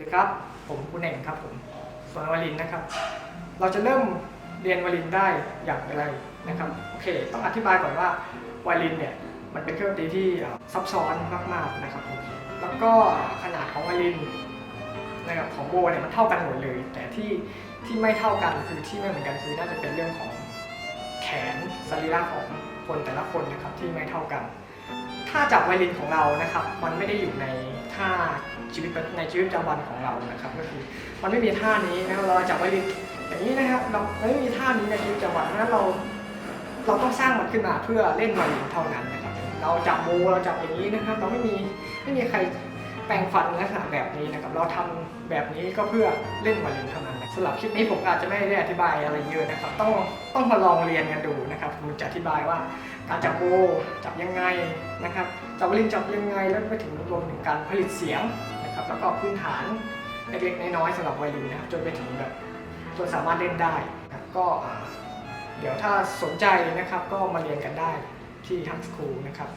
ดีครับ ผมคุณเน่งครับผมสวนวลินนะครับ เราจะเริ่มเรียนวลินได้อย่างไรนะครับ โอเค ต้องอธิบายก่อนว่าวลินเนี่ยมันเป็นเครื่องดนตรีที่ซับซ้อนมากๆนะครับผมแล้วก็ขนาดของวลินนะครับของโบเนี่ยมันเท่ากันหมดเลย แต่ที่ที่ไม่เท่ากันคือที่ไม่เหมือนกันคือน่าจะเป็นเรื่องของแขนสรีระของคนแต่ละคนนะครับที่ไม่เท่ากันท่าจับไวลินของเรานะครับ มันไม่ได้อยู่ในท่า ชีวิตในชีวิตประจำวันของเรานะครับก็คือมันไม่มีท่านี้นะเราจับไวโอลิอย่างนี้นะครับเราไม่มีท่านี้ในชีวิตประจำวันเพราะฉะนั้นเราเราต้องสร้างมันขึ้นมาเพื่อเล่นไวลินเท่านั้นนะครับ เราจับโบเราจับอย่างนี้นะครับ เราไม่มีไม่มีใครแปลงฟันลักษณะแบบนี้นะครับ เราทำแบบนี้ก็เพื่อเล่นไวลินเท่านั้นนะสำหรับคลิปนี้ผมอาจจะไม่ได้อธิบายอะไรเยอะนะครับ ต้องต้องมาลองเรียนกันดูนะครับผมจะอธิบายว่าการจับโบจับยังไงนะครับ จับวลินจับยังไงแล้วไปถึงรวมถึงการผลิตเสียง นะครับแล้วก็พื้นฐานเล็กๆน้อยๆสำหรับไวโอลินนะครับจนไปถึงแบบจนสามารถเล่นได้นะก็เดี๋ยวถ้าสนใจนะครับก็มาเรียนกันได้ที่ทังสคูลนะครับ